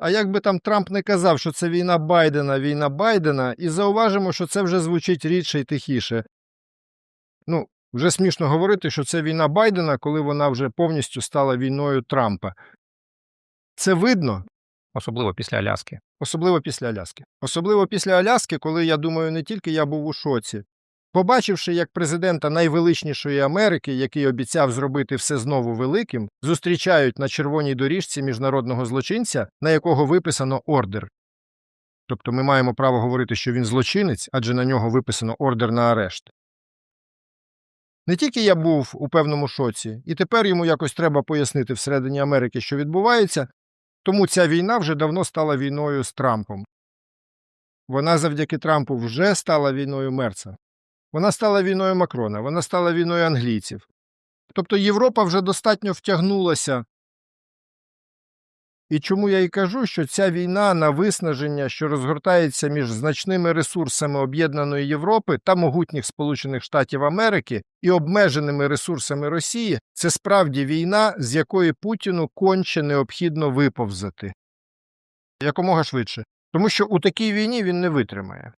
А як би там Трамп не казав, що це війна Байдена, війна Байдена, і зауважимо, що це вже звучить рідше і тихіше. Ну, вже смішно говорити, що це війна Байдена, коли вона вже повністю стала війною Трампа. Це видно, особливо після Аляски. особливо після Аляски. Особливо після Аляски, коли я думаю, не тільки я був у шоці. Побачивши, як президента найвеличнішої Америки, який обіцяв зробити все знову великим, зустрічають на червоній доріжці міжнародного злочинця, на якого виписано ордер. Тобто ми маємо право говорити, що він злочинець, адже на нього виписано ордер на арешт. Не тільки я був у певному шоці, і тепер йому якось треба пояснити всередині Америки, що відбувається, тому ця війна вже давно стала війною з Трампом. Вона завдяки Трампу вже стала війною Мерца. Вона стала війною Макрона, вона стала війною англійців. Тобто Європа вже достатньо втягнулася. І чому я і кажу, що ця війна на виснаження, що розгортається між значними ресурсами об'єднаної Європи та могутніх Сполучених Штатів Америки і обмеженими ресурсами Росії, це справді війна, з якої Путіну конче необхідно виповзати якомога швидше. Тому що у такій війні він не витримає.